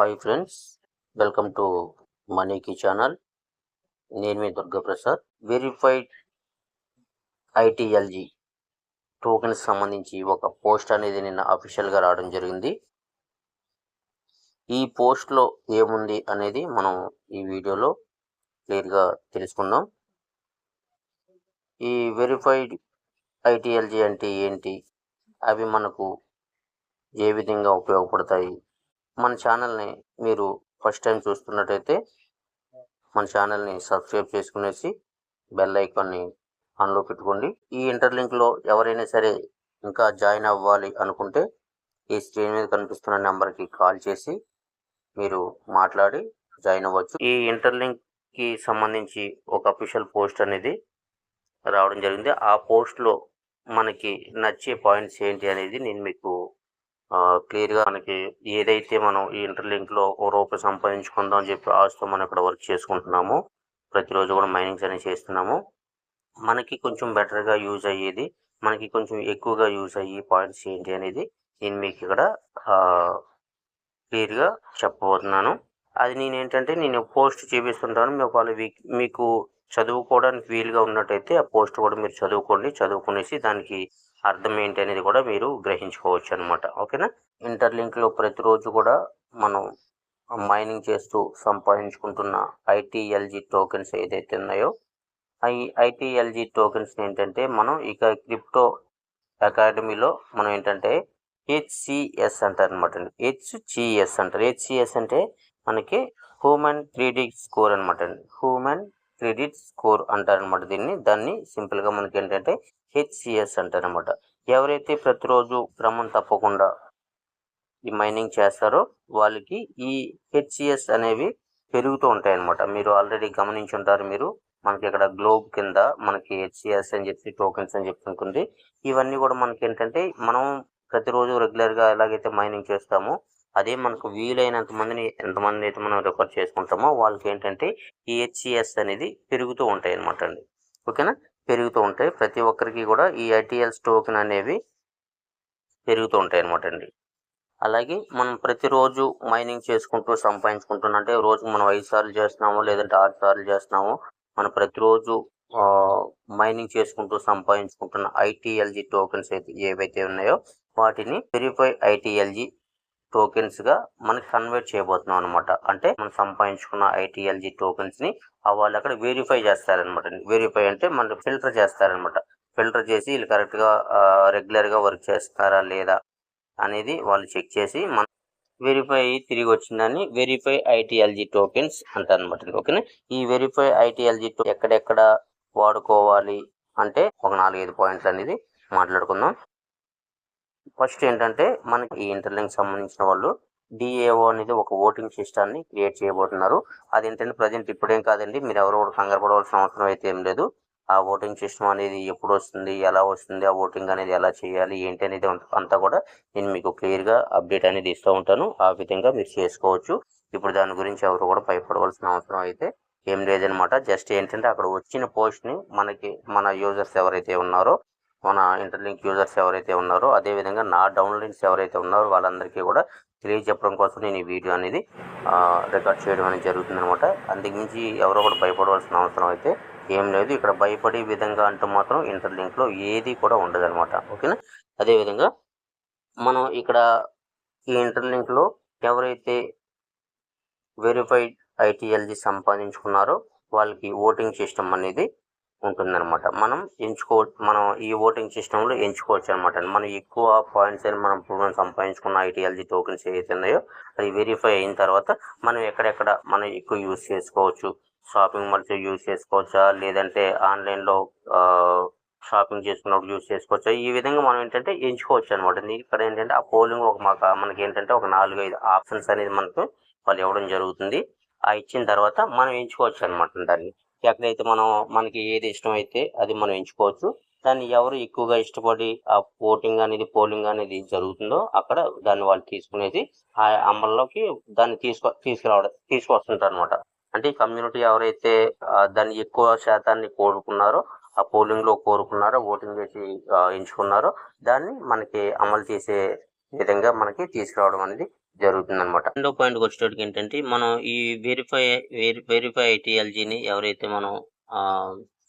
Hi friends welcome to మనీకి channel. నేను మీ దుర్గాప్రసాద్. వెరిఫైడ్ ఐటీఎల్జీ టోకెన్స్ సంబంధించి ఒక పోస్ట్ అనేది నిన్న అఫీషియల్గా రావడం జరిగింది. ఈ పోస్ట్లో ఏముంది అనేది మనం ఈ వీడియోలో క్లియర్గా తెలుసుకుందాం. ఈ వెరిఫైడ్ ఐటీఎల్జీ అంటే ఏంటి? అవి మనకు ఏ విధంగా ఉపయోగపడతాయి? మన ఛానల్ని మీరు ఫస్ట్ టైం చూస్తున్నట్టయితే మన ఛానల్ని సబ్స్క్రైబ్ చేసుకునేసి బెల్ ఐకాన్ని ఆన్లో పెట్టుకోండి. ఈ ఇంటర్లింక్లో ఎవరైనా సరే ఇంకా జాయిన్ అవ్వాలి అనుకుంటే ఈ స్క్రీన్ మీద కనిపిస్తున్న నెంబర్కి కాల్ చేసి మీరు మాట్లాడి జాయిన్ అవ్వచ్చు. ఈ ఇంటర్లింక్కి సంబంధించి ఒక అఫీషియల్ పోస్ట్ అనేది రావడం జరిగింది. ఆ పోస్ట్లో మనకి నచ్చే పాయింట్స్ ఏంటి అనేది నేను మీకు క్లియర్గా మనకి ఏదైతే మనం ఈ ఇంటర్లింక్లో ఓ రూపాయి సంపాదించుకుందాం అని చెప్పి ఆశతో మనం ఇక్కడ వర్క్ చేసుకుంటున్నాము ప్రతిరోజు కూడా మైనింగ్స్ అనేవి చేస్తున్నాము. మనకి కొంచెం బెటర్గా యూజ్ అయ్యేది మనకి కొంచెం ఎక్కువగా యూజ్ అయ్యే పాయింట్స్ ఏంటి అనేది నేను మీకు ఇక్కడ క్లియర్గా చెప్పబోతున్నాను. అది నేను ఏంటంటే నేను పోస్ట్ చూపిస్తుంటాను. మీకు వాళ్ళు మీకు చదువుకోవడానికి వీలుగా ఉన్నట్టయితే ఆ పోస్ట్ కూడా మీరు చదువుకోండి. చదువుకునేసి దానికి అర్థం ఏంటి అనేది కూడా మీరు గ్రహించుకోవచ్చు అనమాట ఓకేనా? ఇంటర్లింక్లో ప్రతిరోజు కూడా మనం మైనింగ్ చేస్తూ సంపాదించుకుంటున్న ఐటీఎల్జీ టోకెన్స్ ఏదైతే ఉన్నాయో ఈ ఐటీఎల్జీ టోకెన్స్ ఏంటంటే మనం ఇక క్రిప్టో అకాడమీలో మనం ఏంటంటే హెచ్సిఎస్ అంటారు అనమాట అండి. హెచ్సిఎస్ అంటారు. హెచ్సిఎస్ అంటే మనకి హ్యూమన్ క్రెడిట్ స్కోర్ అనమాట అండి. హ్యూమన్ క్రెడిట్ స్కోర్ అంటారనమాట దీన్ని. దాన్ని సింపుల్గా మనకి ఏంటంటే హెచ్సిఎస్ అంటారనమాట ఎవరైతే ప్రతిరోజు క్రమం తప్పకుండా ఈ మైనింగ్ చేస్తారో వాళ్ళకి ఈ హెచ్సిఎస్ అనేవి పెరుగుతూ ఉంటాయి అన్నమాట మీరు ఆల్రెడీ గమనించి ఉంటారు మీరు మనకి ఇక్కడ గ్లోబ్ కింద మనకి హెచ్సిఎస్ అని చెప్పి టోకెన్స్ అని చెప్పి ఉంటుంది. ఇవన్నీ కూడా మనకి ఏంటంటే మనం ప్రతిరోజు రెగ్యులర్గా ఎలాగైతే మైనింగ్ చేస్తామో అదే మనకు వీలైనంత మందిని ఎంతమంది అయితే మనం రిఫర్ చేసుకుంటామో వాళ్ళకి ఏంటంటే ఈ హెచ్సిఎస్ అనేది పెరుగుతూ ఉంటాయి అనమాట అండి. ఓకేనా? పెరుగుతూ ఉంటాయి. ప్రతి ఒక్కరికి కూడా ఈ ఐటీఎల్స్ టోకెన్ అనేవి పెరుగుతూ ఉంటాయి అనమాట అండి. అలాగే మనం ప్రతిరోజు మైనింగ్ చేసుకుంటూ సంపాదించుకుంటున్నా అంటే రోజు మనం ఐదు సార్లు చేస్తున్నాము లేదంటే ఆరు సార్లు చేస్తున్నాము మనం ప్రతిరోజు మైనింగ్ చేసుకుంటూ సంపాదించుకుంటున్న ఐటీఎల్జీ టోకెన్స్ అయితే ఏవైతే ఉన్నాయో వాటిని వెరిఫై ఐటీఎల్జీ టోకెన్స్గా మనకి కన్వర్ట్ చేయబోతున్నాం అనమాట అంటే మనం సంపాదించుకున్న ఐటీఎల్జీ టోకెన్స్ని వాళ్ళు అక్కడ వెరిఫై చేస్తారనమాట వెరిఫై అంటే మనం ఫిల్టర్ చేస్తారనమాట ఫిల్టర్ చేసి వీళ్ళు కరెక్ట్గా రెగ్యులర్గా వర్క్ చేస్తారా లేదా అనేది వాళ్ళు చెక్ చేసి మన వెరిఫై తిరిగి వచ్చిందని వెరిఫై ఐటీఎల్జీ టోకెన్స్ అంటారు అనమాట ఓకేనా? ఈ వెరిఫై ఐటీఎల్జీ ఎక్కడెక్కడ వాడుకోవాలి అంటే ఒక నాలుగైదు పాయింట్లు అనేది మాట్లాడుకుందాం. ఫస్ట్ ఏంటంటే మనకి ఈ ఇంటర్లింక్ సంబంధించిన వాళ్ళు డిఏఓ అనేది ఒక ఓటింగ్ సిస్టాన్ని క్రియేట్ చేయబోతున్నారు. అది ఏంటంటే ప్రజెంట్ ఇప్పుడేం కాదండి మీరు ఎవరు కూడా కంగారు పడవలసిన అవసరం అయితే ఏం లేదు. ఆ ఓటింగ్ సిస్టమ్ అనేది ఎప్పుడు వస్తుంది ఎలా వస్తుంది ఆ ఓటింగ్ అనేది ఎలా చేయాలి ఏంటి అనేది అంతా కూడా నేను మీకు క్లియర్గా అప్డేట్ అనేది ఇస్తూ ఉంటాను. ఆ విధంగా మీరు చేసుకోవచ్చు. ఇప్పుడు దాని గురించి ఎవరు కూడా భయపడవలసిన అవసరం అయితే ఏం లేదనమాట. జస్ట్ ఏంటంటే అక్కడ వచ్చిన పోస్ట్ని మనకి మన యూజర్స్ ఎవరైతే ఉన్నారో మన ఇంటర్లింక్ యూజర్స్ ఎవరైతే ఉన్నారో అదేవిధంగా నా డౌన్లైన్స్ ఎవరైతే ఉన్నారో వాళ్ళందరికీ కూడా తెలియజెప్పడం కోసం నేను ఈ వీడియో అనేది రికార్డ్ చేయడం అనేది జరుగుతుంది అనమాట అందుకుమించి ఎవరో కూడా భయపడవలసిన అవసరం అయితే ఏం లేదు. ఇక్కడ భయపడే విధంగా అంటూ మాత్రం ఇంటర్లింక్లో ఏది కూడా ఉండదనమాట ఓకేనా? అదేవిధంగా మనం ఇక్కడ ఈ ఇంటర్లింక్లో ఎవరైతే వెరిఫైడ్ ఐటీఎల్జీ సంపాదించుకున్నారో వాళ్ళకి ఓటింగ్ సిస్టమ్ అనేది ఉంటుందన్నమాట. మనం ఎంచుకో మనం ఈ ఓటింగ్ సిస్టంలో ఎంచుకోవచ్చు అనమాట మనం ఎక్కువ పాయింట్స్ అని మనం మనం సంపాదించుకున్న ఐటీఎల్జీ టోకెన్స్ ఏవైతే ఉన్నాయో అది వెరిఫై అయిన తర్వాత మనం ఎక్కడెక్కడ మనం ఎక్కువ యూజ్ చేసుకోవచ్చు. షాపింగ్ మాల్స్ యూజ్ చేసుకోవచ్చా? లేదంటే ఆన్లైన్లో షాపింగ్ చేసుకున్నప్పుడు యూజ్ చేసుకోవచ్చా? ఈ విధంగా మనం ఏంటంటే ఎంచుకోవచ్చు అనమాట ఇక్కడ ఏంటంటే ఆ పోలింగ్ ఒక మాకు మనకి ఏంటంటే ఒక నాలుగు ఐదు ఆప్షన్స్ అనేది మనకు వాళ్ళు ఇవ్వడం జరుగుతుంది. ఆ ఇచ్చిన తర్వాత మనం ఎంచుకోవచ్చు అనమాట దాన్ని. ఎక్కడైతే మనం మనకి ఏది ఇష్టం అయితే అది మనం ఎంచుకోవచ్చు. దాన్ని ఎవరు ఎక్కువగా ఇష్టపడి ఆ ఓటింగ్ అనేది పోలింగ్ అనేది జరుగుతుందో అక్కడ దాన్ని వాళ్ళు తీసుకునేది ఆ అమల్లోకి దాన్ని తీసుకు తీసుకురావడం తీసుకొస్తుంటారు అనమాట అంటే కమ్యూనిటీ ఎవరైతే దాన్ని ఎక్కువ శాతాన్ని కోరుకున్నారో ఆ పోలింగ్లో కోరుకున్నారో ఓటింగ్ చేసి ఎంచుకున్నారో దాన్ని మనకి అమలు చేసే విధంగా మనకి తీసుకురావడం అనేది జరుగుతుంది అనమాట రెండో పాయింట్కి వచ్చేటప్పటికి ఏంటంటే మనం ఈ వెరిఫై వెరిఫై ఐటీఎల్జీని ఎవరైతే మనం ఆ,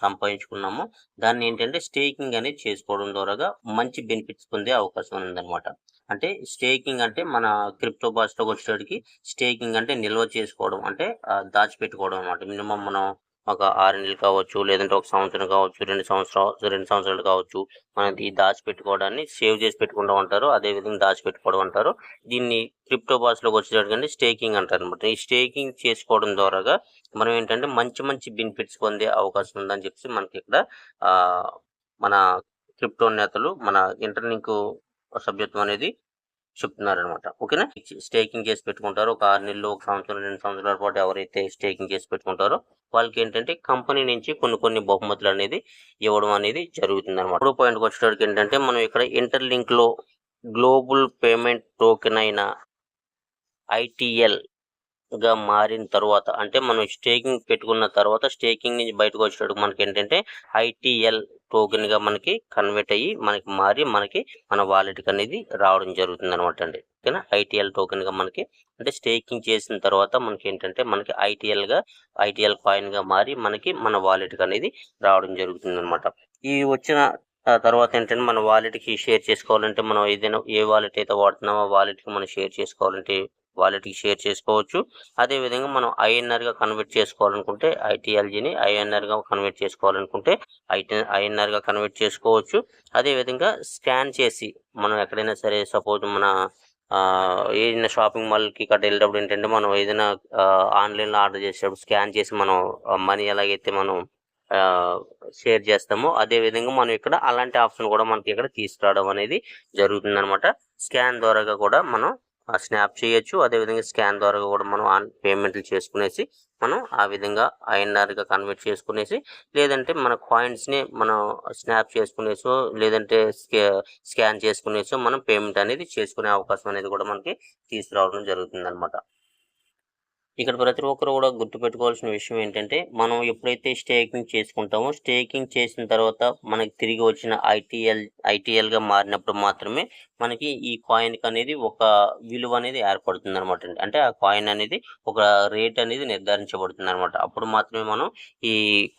సంపాదించుకున్నామో దాన్ని ఏంటంటే స్టేకింగ్ అనేది చేసుకోవడం ద్వారా మంచి బెనిఫిట్స్ పొందే అవకాశం ఉందన్నమాట. అంటే స్టేకింగ్ అంటే మన క్రిప్టో భాషలోకి వచ్చేటప్పటికి స్టేకింగ్ అంటే నిల్వ చేసుకోవడం అంటే దాచిపెట్టుకోవడం అనమాట మినిమం మనం ఒక ఆరు నెలలు కావచ్చు లేదంటే ఒక సంవత్సరం కావచ్చు రెండు సంవత్సరాలు రెండు సంవత్సరాలు కావచ్చు మనం ఈ దాచిపెట్టుకోవడాన్ని సేవ్ చేసి పెట్టుకుంటూ ఉంటారు అదే విధంగా దాచిపెట్టుకోవడం అంటారు. దీన్ని క్రిప్టో భాషలోకి వచ్చేటప్పటికంటే స్టేకింగ్ అంటారు అనమాట ఈ స్టేకింగ్ చేసుకోవడం ద్వారా మనం ఏంటంటే మంచి మంచి బెనిఫిట్స్ పొందే అవకాశం ఉందని చెప్పి మనకి ఇక్కడ మన క్రిప్టో నేతలు మన ఇంటర్లింక్ సభ్యత్వం అనేది చెప్తున్నారు అనమాట ఓకేనా? స్టేకింగ్ చేసి పెట్టుకుంటారు. ఒక ఆరు నెలలు ఒక సంవత్సరం రెండు సంవత్సరాల పాటు ఎవరైతే స్టేకింగ్ చేసి పెట్టుకుంటారో వాళ్ళకి ఏంటంటే కంపెనీ నుంచి కొన్ని కొన్ని బహుమతులు అనేది ఇవ్వడం అనేది జరుగుతుంది అనమాట మూడో పాయింట్కి వచ్చేటప్పటికి ఏంటంటే మనం ఇక్కడ ఇంటర్లింక్లో గ్లోబల్ పేమెంట్ టోకెన్ అయిన ఐటీఎల్గా మారిన తర్వాత అంటే మనం స్టేకింగ్ పెట్టుకున్న తర్వాత స్టేకింగ్ నుంచి బయటకు వచ్చేటప్పుడు మనకి ఏంటంటే ఐటీఎల్ టోకెన్గా మనకి కన్వర్ట్ అయ్యి మనకి మారి మనకి మన వాలెట్ అనేది రావడం జరుగుతుంది అనమాట అండి. ఓకేనా? ఐటీఎల్ టోకెన్గా మనకి అంటే స్టేకింగ్ చేసిన తర్వాత మనకి ఏంటంటే మనకి ఐటీఎల్గా ఐటీఎల్ కాయిన్గా మారి మనకి మన వాలెట్ అనేది రావడం జరుగుతుంది అనమాట ఈ వచ్చిన తర్వాత ఏంటంటే మన వాలెట్కి కి షేర్ చేసుకోవాలంటే మనం ఏదైనా ఏ వాలెట్ అయితే వాడుతున్నామో ఆ కి మనం షేర్ చేసుకోవాలంటే వాలెట్కి కి షేర్ చేసుకోవచ్చు. అదే విధంగా మనం ఐఎన్ఆర్గా కన్వర్ట్ చేసుకోవాలనుకుంటే ఐటీఎల్జీని ఐఎన్ఆర్గా కన్వర్ట్ చేసుకోవాలనుకుంటే ఐటీ ఐఎన్ఆర్గా కన్వర్ట్ చేసుకోవచ్చు. అదే విధంగా స్కాన్ చేసి మనం ఎక్కడైనా సరే సపోజ్ మన ఏదైనా షాపింగ్ మాల్కి గట్రా వెళ్ళేటప్పుడు ఏంటంటే మనం ఏదైనా ఆన్లైన్లో ఆర్డర్ చేసేటప్పుడు స్కాన్ చేసి మనం మనీ ఎలాగైతే మనం షేర్ చేస్తామో అదే విధంగా మనం ఇక్కడ అలాంటి ఆప్షన్ కూడా మనకి ఇక్కడ తీసుకురావడం అనేది జరుగుతుందనమాట స్కాన్ ద్వారా కూడా మనం స్నాప్ చేయొచ్చు. అదే విధంగా స్కాన్ ద్వారా కూడా మనం ఆన్ పేమెంట్లు చేసుకునేసి మనం ఆ విధంగా ఐఎన్ఆర్గా కన్వర్ట్ చేసుకునేసి లేదంటే మన కాయిన్స్ని మనం స్నాప్ చేసుకునేసో లేదంటే స్కాన్ చేసుకునేసో మనం పేమెంట్ అనేది చేసుకునే అవకాశం అనేది కూడా మనకి తీసుకురావడం జరుగుతుంది అనమాట ఇక్కడ ప్రతి ఒక్కరు కూడా గుర్తుపెట్టుకోవాల్సిన విషయం ఏంటంటే మనం ఎప్పుడైతే స్టేకింగ్ చేసుకుంటామో స్టేకింగ్ చేసిన తర్వాత మనకి తిరిగి వచ్చిన ఐటీఎల్ ఐటీఎల్గా మారినప్పుడు మాత్రమే మనకి ఈ కాయిన్ అనేది ఒక విలువ అనేది ఏర్పడుతుంది అనమాట అంటే ఆ కాయిన్ అనేది ఒక రేట్ అనేది నిర్ధారించబడుతుంది అనమాట అప్పుడు మాత్రమే మనం ఈ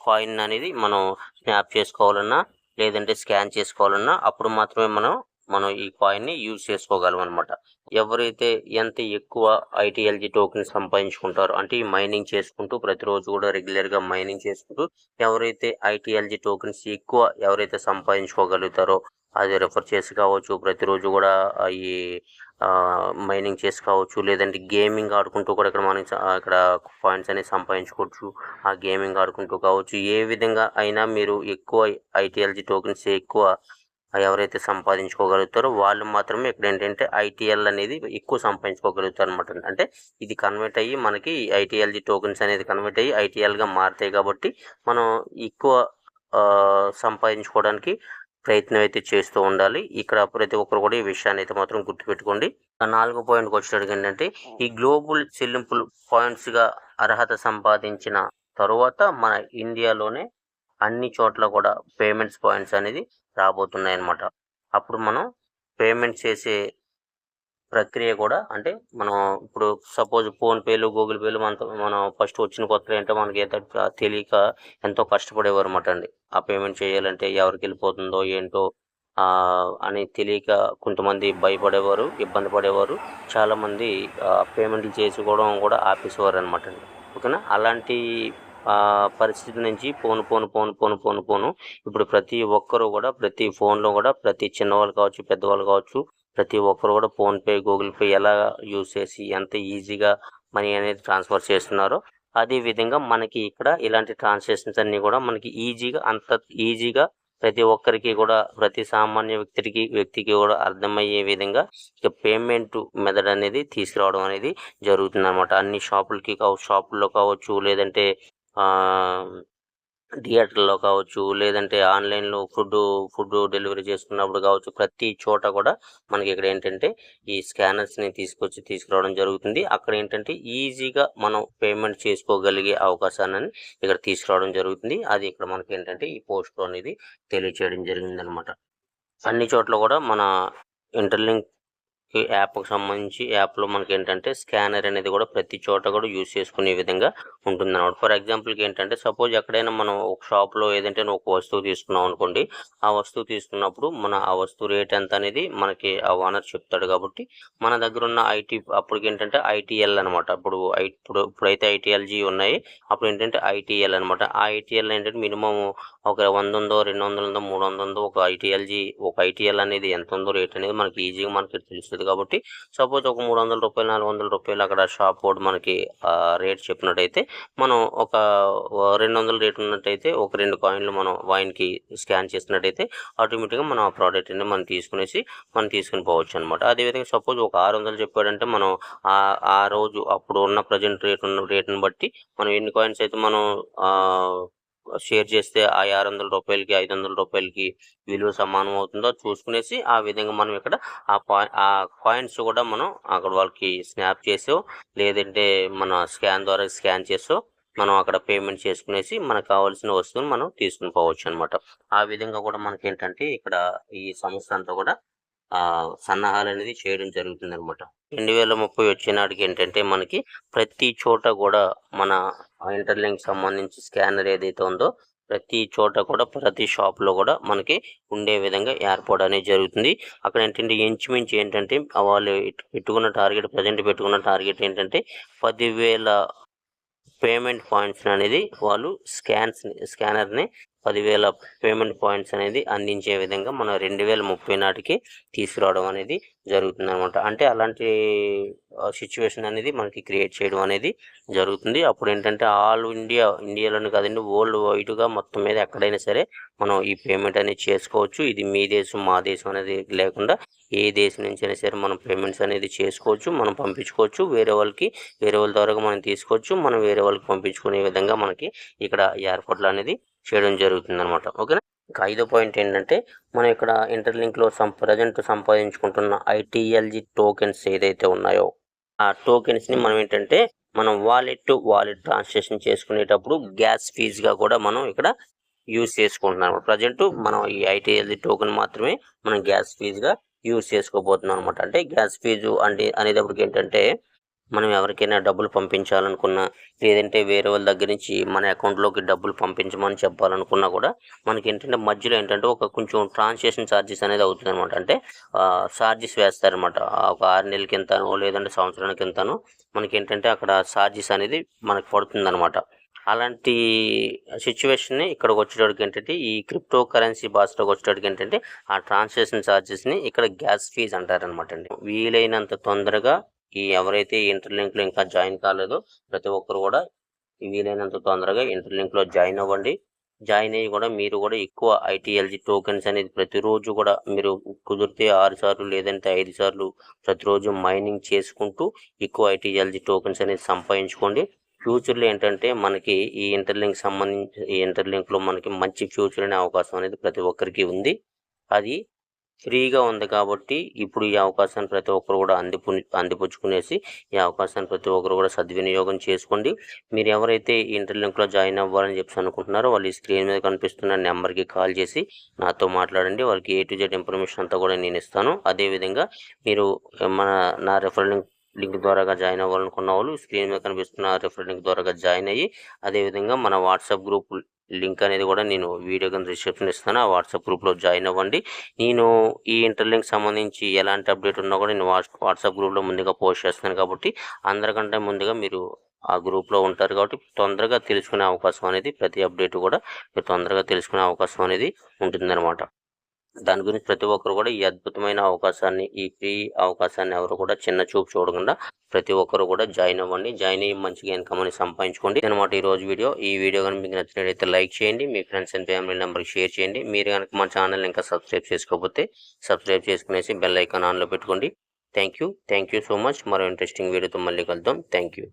కాయిన్ అనేది మనం స్నాప్ చేసుకోవాలన్నా లేదంటే స్కాన్ చేసుకోవాలన్నా అప్పుడు మాత్రమే మనం మనం ఈ కాయిన్ని యూజ్ చేసుకోగలం అనమాట ఎవరైతే ఎంత ఎక్కువ ఐటీఎల్జీ టోకెన్ సంపాదించుకుంటారో అంటే ఈ మైనింగ్ చేసుకుంటూ ప్రతిరోజు కూడా రెగ్యులర్గా మైనింగ్ చేసుకుంటూ ఎవరైతే ఐటీఎల్జీ టోకెన్స్ ఎక్కువ ఎవరైతే సంపాదించుకోగలుగుతారో అది రెఫర్ చేసి కావచ్చు ప్రతిరోజు కూడా అవి ఈ మైనింగ్ చేసి కావచ్చు లేదంటే గేమింగ్ ఆడుకుంటూ కూడా ఇక్కడ మనం ఇక్కడ పాయింట్స్ అనేవి సంపాదించుకోవచ్చు ఆ గేమింగ్ ఆడుకుంటూ కావచ్చు ఏ విధంగా అయినా మీరు ఎక్కువ ఐటీఎల్జీ టోకెన్స్ ఎక్కువ ఎవరైతే సంపాదించుకోగలుగుతారో వాళ్ళు మాత్రమే ఇక్కడ ఏంటంటే ఐటీఎల్ అనేది ఎక్కువ సంపాదించుకోగలుగుతారు అనమాట అంటే ఇది కన్వర్ట్ అయ్యి మనకి ఐటీఎల్ది టోకెన్స్ అనేది కన్వర్ట్ అయ్యి ఐటీఎల్గా మారుతాయి కాబట్టి మనం ఎక్కువ సంపాదించుకోవడానికి ప్రయత్నం అయితే చేస్తూ ఉండాలి. ఇక్కడ ప్రతి ఒక్కరు కూడా ఈ విషయాన్ని అయితే మాత్రం గుర్తుపెట్టుకోండి. ఆ నాలుగో పాయింట్కి వచ్చేటప్పుడు ఏంటంటే ఈ గ్లోబల్ చెల్లింపులు పాయింట్స్గా అర్హత సంపాదించిన తరువాత మన ఇండియాలోనే అన్ని చోట్ల కూడా పేమెంట్స్ పాయింట్స్ అనేది రాబోతున్నాయి అన్నమాట అప్పుడు మనం పేమెంట్ చేసే ప్రక్రియ కూడా అంటే మనం ఇప్పుడు సపోజ్ ఫోన్ పేలు గూగుల్ పేలు మన మనం ఫస్ట్ వచ్చిన కొత్తలో ఏంటో మనకి ఏదో తెలియక ఎంతో కష్టపడేవారు అన్నమాట అండి. ఆ పేమెంట్ చేయాలంటే ఎవరికి వెళ్ళిపోతుందో ఏంటో అని తెలియక కొంతమంది భయపడేవారు ఇబ్బంది పడేవారు. చాలామంది పేమెంట్లు చేసుకోవడం కూడా ఆపేసేవారు అనమాట అండి. ఓకేనా? అలాంటి పరిస్థితి నుంచి పోను పోను పోను పోను పోను పోను. ఇప్పుడు ప్రతి ఒక్కరు కూడా ప్రతి ఫోన్లో కూడా ప్రతి చిన్నవాళ్ళు కావచ్చు పెద్దవాళ్ళు కావచ్చు ప్రతి ఒక్కరు కూడా ఫోన్పే గూగుల్ పే ఎలా యూజ్ చేసి ఎంత ఈజీగా మనీ అనేది ట్రాన్స్ఫర్ చేస్తున్నారో అదే విధంగా మనకి ఇక్కడ ఇలాంటి ట్రాన్సాక్షన్స్ అన్నీ కూడా మనకి ఈజీగా అంత ఈజీగా ప్రతి ఒక్కరికి కూడా ప్రతి సామాన్య వ్యక్తికి వ్యక్తికి కూడా అర్థమయ్యే విధంగా ఇక పేమెంట్ మెథడ్ అనేది తీసుకురావడం అనేది జరుగుతుంది అనమాట అన్ని షాపులకి కావచ్చు షాపుల్లో కావచ్చు లేదంటే థియేటర్లో కావచ్చు లేదంటే ఆన్లైన్లో ఫుడ్ ఫుడ్ డెలివరీ చేసుకున్నప్పుడు కావచ్చు ప్రతి చోట కూడా మనకి ఇక్కడ ఏంటంటే ఈ స్కానర్స్ని తీసుకొచ్చి తీసుకురావడం జరుగుతుంది. అక్కడ ఏంటంటే ఈజీగా మనం పేమెంట్ చేసుకోగలిగే అవకాశాన్ని ఇక్కడ తీసుకురావడం జరుగుతుంది. అది ఇక్కడ మనకి ఏంటంటే ఈ పోస్ట్లో అనేది తెలియచేయడం జరిగింది అనమాట అన్ని చోట్ల కూడా మన ఇంటర్లింక్ ఈ యాప్కి సంబంధించి యాప్లో మనకి ఏంటంటే స్కానర్ అనేది కూడా ప్రతి చోట కూడా యూస్ చేసుకునే విధంగా ఉంటుంది అనమాట ఫర్ ఎగ్జాంపుల్కి ఏంటంటే సపోజ్ ఎక్కడైనా మనం ఒక షాప్లో ఏదంటే ఒక వస్తువు తీసుకున్నాం అనుకోండి ఆ వస్తువు తీసుకున్నప్పుడు మన ఆ వస్తువు రేట్ ఎంత అనేది మనకి ఆ ఓనర్ చెప్తాడు కాబట్టి మన దగ్గర ఉన్న ఐటీ అప్పటికి ఏంటంటే ఐటీఎల్ అనమాట అప్పుడు ఐ- ఇప్పుడు ఇప్పుడైతే ఐటీఎల్జీ ఉన్నాయి. అప్పుడు ఏంటంటే ఐటీఎల్ అనమాట ఆ ఐటీఎల్ ఏంటంటే మినిమం ఒక వంద ఉందో రెండు వందలు ఉందో మూడు వందలు ఉందో ఒక ఐటీఎల్జీ ఒక ఐటీఎల్ అనేది ఎంత ఉందో రేట్ అనేది మనకి ఈజీగా మనకి తెలుస్తుంది. కాబట్టి సపోజ్ ఒక మూడు వందల రూపాయలు నాలుగు వందల రూపాయలు అక్కడ షాప్ కోడ్ మనకి రేట్ చెప్పినట్టయితే మనం ఒక రెండు వందల రేట్ ఉన్నట్టయితే ఒక రెండు కాయిన్లు మనం వైన్కి స్కాన్ చేసినట్టయితే ఆటోమేటిక్గా మనం ఆ ప్రోడక్ట్ అనేది మనం తీసుకునేసి మనం తీసుకుని పోవచ్చు అనమాట అదేవిధంగా సపోజ్ ఒక ఆరు వందలు చెప్పాడంటే మనం ఆ రోజు అప్పుడు ఉన్న ప్రజెంట్ రేట్ ఉన్న రేట్ని బట్టి మనం ఎన్ని కాయిన్స్ అయితే మనం షేర్ చేస్తే ఆ ఆరు వందల రూపాయలకి ఐదు వందల రూపాయలకి విలువ సమానం అవుతుందో చూసుకునేసి ఆ విధంగా మనం ఇక్కడ ఆ పాయింట్ ఆ కాయిన్స్ కూడా మనం అక్కడ వాళ్ళకి స్నాప్ చేసో లేదంటే మన స్కాన్ ద్వారా స్కాన్ చేసో మనం అక్కడ పేమెంట్ చేసుకునేసి మనకు కావాల్సిన వస్తువులు మనం తీసుకుని పోవచ్చు అనమాట ఆ విధంగా కూడా మనకి ఏంటంటే ఇక్కడ ఈ సంస్థ అంతా కూడా సన్నాహాలు అనేది చేయడం జరుగుతుంది అనమాట రెండు వేల ముప్పై వచ్చేనాటికి ఏంటంటే మనకి ప్రతి చోట కూడా మన ఇంటర్లింక్ సంబంధించి స్కానర్ ఏదైతే ఉందో ప్రతి చోట కూడా ప్రతి షాప్లో కూడా మనకి ఉండే విధంగా ఏర్పాటు అనేది జరుగుతుంది. అక్కడ ఏంటంటే ఇంచుమించు ఏంటంటే వాళ్ళు పెట్టుకున్న టార్గెట్ ప్రజెంట్ పెట్టుకున్న టార్గెట్ ఏంటంటే పదివేల పేమెంట్ పాయింట్స్ అనేది వాళ్ళు స్కాన్స్ స్కానర్ని పదివేల పేమెంట్ పాయింట్స్ అనేది అందించే విధంగా మనం రెండు వేల ముప్పై నాటికి తీసుకురావడం అనేది జరుగుతుంది అనమాట అంటే అలాంటి సిచ్యువేషన్ అనేది మనకి క్రియేట్ చేయడం అనేది జరుగుతుంది. అప్పుడు ఏంటంటే ఆల్ ఇండియా ఇండియాలోనే కాదండి వరల్డ్ వైడ్గా మొత్తం మీద ఎక్కడైనా సరే మనం ఈ పేమెంట్ అనేది చేసుకోవచ్చు. ఇది మీ దేశం మా దేశం అనేది లేకుండా ఏ దేశం నుంచి అయినా సరే మనం పేమెంట్స్ అనేది చేసుకోవచ్చు మనం పంపించుకోవచ్చు. వేరే వాళ్ళకి వేరే వాళ్ళ ద్వారా మనం తీసుకోవచ్చు. మనం వేరే వాళ్ళకి పంపించుకునే విధంగా మనకి ఇక్కడ ఏర్పాట్లు అనేది చేయడం జరుగుతుంది అనమాట ఓకేనా? ఇంకా ఐదో పాయింట్ ఏంటంటే మనం ఇక్కడ ఇంటర్లింక్లో సం ప్రజెంట్ సంపాదించుకుంటున్న ఐటీఎల్జీ టోకెన్స్ ఏదైతే ఉన్నాయో ఆ టోకెన్స్ని మనం ఏంటంటే మనం వాలెట్ టు వాలెట్ ట్రాన్సాక్షన్ చేసుకునేటప్పుడు గ్యాస్ ఫీజుగా కూడా మనం ఇక్కడ యూజ్ చేసుకుంటున్నాం ప్రజెంట్ మనం ఈ ఐటీఎల్జీ టోకెన్ మాత్రమే మనం గ్యాస్ ఫీజుగా యూజ్ చేసుకోబోతున్నాం అనమాట అంటే గ్యాస్ ఫీజు అంటే అనేటప్పటికి ఏంటంటే మనం ఎవరికైనా డబ్బులు పంపించాలనుకున్నా లేదంటే వేరే వాళ్ళ దగ్గర నుంచి మన అకౌంట్లోకి డబ్బులు పంపించమని చెప్పాలనుకున్నా కూడా మనకి ఏంటంటే మధ్యలో ఏంటంటే ఒక కొంచెం ట్రాన్సాక్షన్ ఛార్జెస్ అనేది అవుతుంది అనమాట అంటే ఛార్జెస్ వేస్తారనమాట ఒక ఆరు నెలలకి ఎంతనో లేదంటే సంవత్సరానికి ఎంతనో మనకి ఏంటంటే అక్కడ ఛార్జెస్ అనేది మనకు పడుతుందనమాట అలాంటి సిచ్యువేషన్ని ఇక్కడికి వచ్చేటోడికి ఏంటంటే ఈ క్రిప్టో కరెన్సీ భాషలోకి వచ్చేటోడికి ఏంటంటే ఆ ట్రాన్సాక్షన్ ఛార్జెస్ని ఇక్కడ గ్యాస్ ఫీజ్ అంటారనమాట అండి. వీలైనంత తొందరగా ఈ ఎవరైతే ఇంటర్లింక్లో ఇంకా జాయిన్ కాలేదో ప్రతి ఒక్కరు కూడా వీలైనంత తొందరగా ఇంటర్లింక్లో జాయిన్ అవ్వండి. జాయిన్ అయ్యి కూడా మీరు కూడా ఎక్కువ ఐటీఎల్జీ టోకెన్స్ అనేది ప్రతిరోజు కూడా మీరు కుదిరితే ఆరు సార్లు లేదంటే ఐదు సార్లు ప్రతిరోజు మైనింగ్ చేసుకుంటూ ఎక్కువ ఐటీఎల్జీ టోకెన్స్ అనేది సంపాదించుకోండి. ఫ్యూచర్లో ఏంటంటే మనకి ఈ ఇంటర్లింక్ సంబంధించి ఈ ఇంటర్లింక్లో మనకి మంచి ఫ్యూచర్ అనే అవకాశం అనేది ప్రతి ఒక్కరికి ఉంది. అది ఫ్రీగా ఉంది కాబట్టి ఇప్పుడు ఈ అవకాశాన్ని ప్రతి ఒక్కరు కూడా అందిపు అందిపుచ్చుకునేసి ఈ అవకాశాన్ని ప్రతి ఒక్కరు కూడా సద్వినియోగం చేసుకోండి. మీరు ఎవరైతే ఇంటర్ ఇంటర్లింక్లో జాయిన్ అవ్వాలని చెప్పి అనుకుంటున్నారో వాళ్ళు ఈ స్క్రీన్ మీద కనిపిస్తున్న నెంబర్కి కాల్ చేసి నాతో మాట్లాడండి. వాళ్ళకి ఏ టు జెడ్ ఇన్ఫర్మేషన్ అంతా కూడా నేను ఇస్తాను. అదేవిధంగా మీరు మన నా రెఫరల్ లింక్ లింక్ ద్వారాగా జాయిన్ అవ్వాలనుకున్న వాళ్ళు స్క్రీన్ మీద కనిపిస్తున్న రెఫరల్ లింక్ ద్వారాగా జాయిన్ అయ్యి అదేవిధంగా మన వాట్సాప్ గ్రూప్ లింక్ అనేది కూడా నేను వీడియో కింద రిసెప్షన్ ఇస్తాను ఆ వాట్సాప్ గ్రూప్లో జాయిన్ అవ్వండి. నేను ఈ ఇంటర్లింక్ సంబంధించి ఎలాంటి అప్డేట్ ఉన్నా కూడా నేను వాట్స్ వాట్సాప్ గ్రూప్లో ముందుగా పోస్ట్ చేస్తాను కాబట్టి అందరికంటే ముందుగా మీరు ఆ గ్రూప్లో ఉంటారు కాబట్టి తొందరగా తెలుసుకునే అవకాశం అనేది ప్రతి అప్డేట్ కూడా మీరు తొందరగా తెలుసుకునే అవకాశం అనేది ఉంటుందన్నమాట. దాని గురించి ప్రతి ఒక్కరు కూడా ఈ అద్భుతమైన అవకాశాన్ని ఈ ఫ్రీ అవకాశాన్ని ఎవరు కూడా చిన్న చూపు చూడకుండా ప్రతి ఒక్కరు కూడా జాయిన్ అవ్వండి. జాయిన్ అయ్యి మంచిగా ఇన్కమ్ అని సంపాదించుకోండి. అనమాట ఈ రోజు వీడియో. ఈ వీడియో కనుక మీకు నచ్చినట్లయితే లైక్ చేయండి. మీ ఫ్రెండ్స్ అండ్ ఫ్యామిలీ నెంబర్కి షేర్ చేయండి. మీరు కనుక మా ఛానల్ ఇంకా సబ్స్క్రైబ్ చేసుకోకపోతే సబ్స్క్రైబ్ చేసుకునేసి బెల్ ఐకాన్ ఆన్లో పెట్టుకోండి. Thank you. Thank you so much. మరో ఇంట్రెస్టింగ్ వీడియోతో మళ్ళీ కలుద్దాం. Thank you.